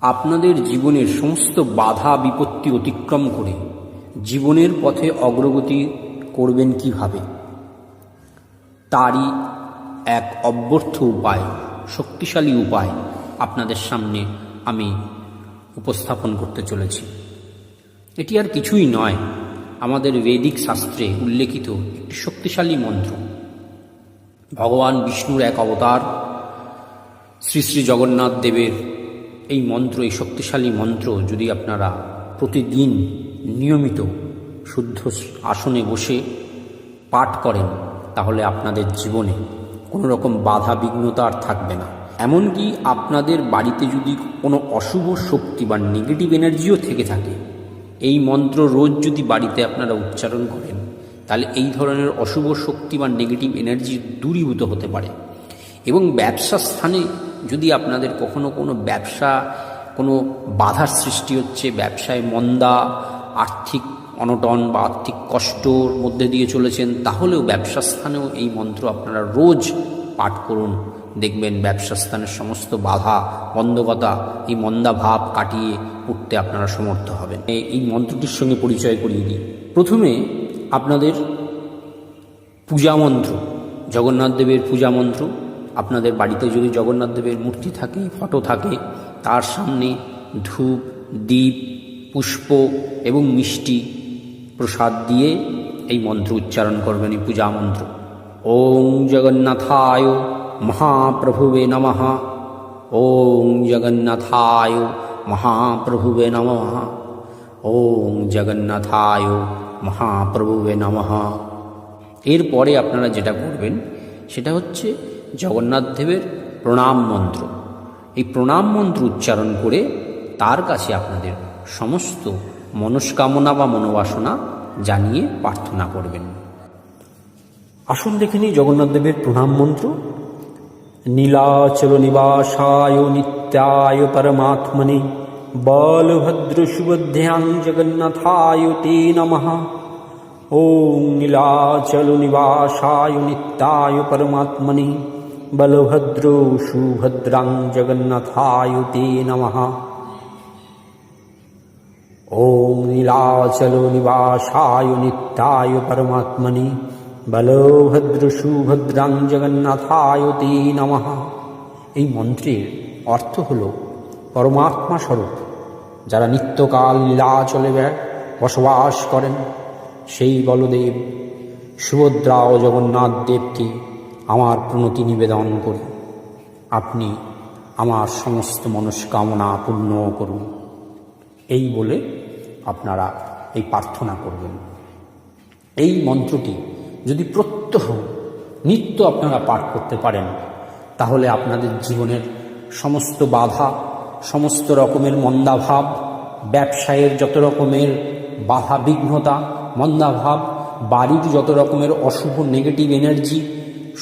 আপনাদের জীবনের সমস্ত বাধা বিপত্তি অতিক্রম করে জীবনের পথে অগ্রগতি করবেন কীভাবে? তারই এক অব্যর্থ উপায়, শক্তিশালী উপায় আপনাদের সামনে আমি উপস্থাপন করতে চলেছি। এটি আর কিছুই নয়, আমাদের বৈদিক শাস্ত্রে উল্লেখিত একটি শক্তিশালী মন্ত্র। ভগবান বিষ্ণুর এক অবতার, শ্রী শ্রী জগন্নাথ দেবের এই মন্ত্র, এই শক্তিশালী মন্ত্র যদি আপনারা প্রতিদিন নিয়মিত শুদ্ধ আসনে বসে পাঠ করেন, তাহলে আপনাদের জীবনে কোনো রকম বাধা বিঘ্নতা আর থাকবে না। এমনকি আপনাদের বাড়িতে যদি কোনো অশুভ শক্তি বা নেগেটিভ এনার্জিও থেকে থাকে, এই মন্ত্র রোজ যদি বাড়িতে আপনারা উচ্চারণ করেন, তাহলে এই ধরনের অশুভ শক্তি বা নেগেটিভ এনার্জি দূরীভূত হতে পারে। এবং ব্যবসা স্থানে যদি আপনাদের কখনো কোনো ব্যবসা, কোনো বাধার সৃষ্টি হচ্ছে, ব্যবসায় মন্দা, আর্থিক অনটন বা আর্থিক কষ্টর মধ্যে দিয়ে চলেছেন, তাহলেও ব্যবসা স্থানেও এই মন্ত্র আপনারা রোজ পাঠ করুন। দেখবেন ব্যবসা স্থানের সমস্ত বাধা, বন্ধকতা, এই মন্দা ভাব কাটিয়ে উঠতে আপনারা সমর্থ হবেন। এই- মন্ত্রটির সঙ্গে পরিচয় করিয়ে দিই। প্রথমে আপনাদের পূজা মন্ত্র, জগন্নাথ দেবের পূজা মন্ত্র আপনাদের বাড়িতে যদি জগন্নাথ দেবের মূর্তি থাকে, ফটো থাকে, তার সামনে ধূপ, দীপ, পুষ্প এবং মিষ্টি প্রসাদ দিয়ে এই মন্ত্র উচ্চারণ করবেন, এই পূজা মন্ত্র। ওং জগন্নাথায় মহাপ্রভুবে নমঃ। ওং জগন্নাথায় মহাপ্রভুবে নমঃ। ওং জগন্নাথায় মহাপ্রভুবে নমঃ। এরপরে আপনারা যেটা করবেন, সেটা হচ্ছে জগন্নাথ দেবের প্রণাম মন্ত্র। এই প্রণাম মন্ত্র উচ্চারণ করে তার কাছে আপনাদের সমস্ত মনস্কামনা বা মনোবাসনা জানিয়ে প্রার্থনা করবেন। আসুন দেখে নিই জগন্নাথ দেবের প্রণাম মন্ত্র। নীলাচল নিবাসায় নিত্যায় পরমাত্মনে বলভদ্র সুবধ্যাং জগন্নাথায় তে নমঃ। নীলাচল নিবাসায় নিত্যায় বলভদ্র সুভদ্রাং তে নমঃ ওম নীলাচল নিবাসায় নিত্যায় পরমাত্মনে বলভদ্র সুভদ্রাং জগন্নাথায় তে নমঃ এই মন্ত্রের অর্থ হল পরমাত্মা স্বরূপ, যারা নিত্যকাল লীলাচলে বেড় বসবাস করেন। সেই বলদেব, সুভদ্রা ও জগন্নাথ দেবকে আমার প্রণতি নিবেদন করি আপনি আমার সমস্ত মনস্কামনা পূর্ণ করুন। এই বলে আপনারা এই প্রার্থনা করবেন। এই মন্ত্রটি যদি প্রত্যহ নিত্য আপনারা পাঠ করতে পারেন, তাহলে আপনাদের জীবনের সমস্ত বাধা, সমস্ত রকমের মন্দাভাব, ব্যবসায়ের যত রকমের বাধা বিঘ্নতা মন্দাভাব, বাড়ির যত রকমের অশুভ নেগেটিভ এনার্জি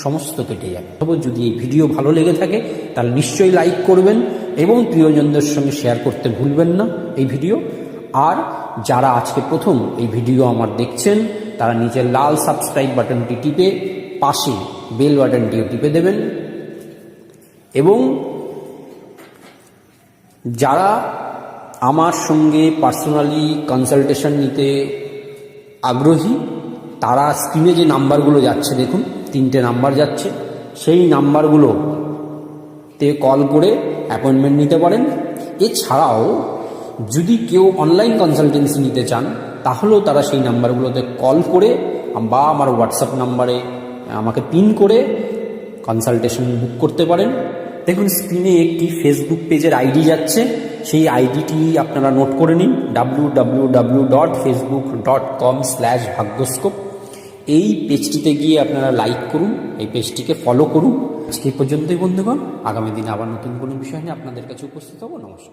সমস্ত কেটে যাবে। তবে যদি এই ভিডিও ভালো লেগে থাকে, তাহলে নিশ্চয়ই লাইক করবেন এবং প্রিয়জনদের সঙ্গে শেয়ার করতে ভুলবেন না এই ভিডিও। আর যারা আজকে প্রথম এই ভিডিও আমার দেখছেন, তারা নিচের লাল সাবস্ক্রাইব বাটনটি টিপে পাশে বেল বাটনটিও টিপে দেবেন। এবং যারা আমার সঙ্গে পার্সোনালি কনসালটেশন নিতে আগ্রহী, তারা স্ক্রিনে যে নাম্বারগুলো যাচ্ছে, দেখুন। তিনটে নাম্বার যাচ্ছে। সেই নাম্বারগুলোতে কল করে অ্যাপয়েন্টমেন্ট নিতে পারেন। এছাড়াও যদি কেউ অনলাইন কনসালটেন্সি নিতে চান, তাহলেও তারা সেই নাম্বারগুলোতে কল করে বা আমার হোয়াটসঅ্যাপ নাম্বারে আমাকে পিন করে কনসালটেশন বুক করতে পারেন। দেখুন, স্ক্রিনে একটি ফেসবুক পেজের আইডি যাচ্ছে। সেই আইডিটি আপনারা নোট করে নিন। W W W dot Facebook dot com slash Bhagyascope এই পেজটিতে গিয়ে আপনারা লাইক করুন, এই পেজটিকে ফলো করুন। আজকে পর্যন্তই, বন্ধুগণ। আগামী দিনে আবার নতুন কোনো বিষয় নিয়ে আপনাদের কাছে উপস্থিত হব। নমস্কার।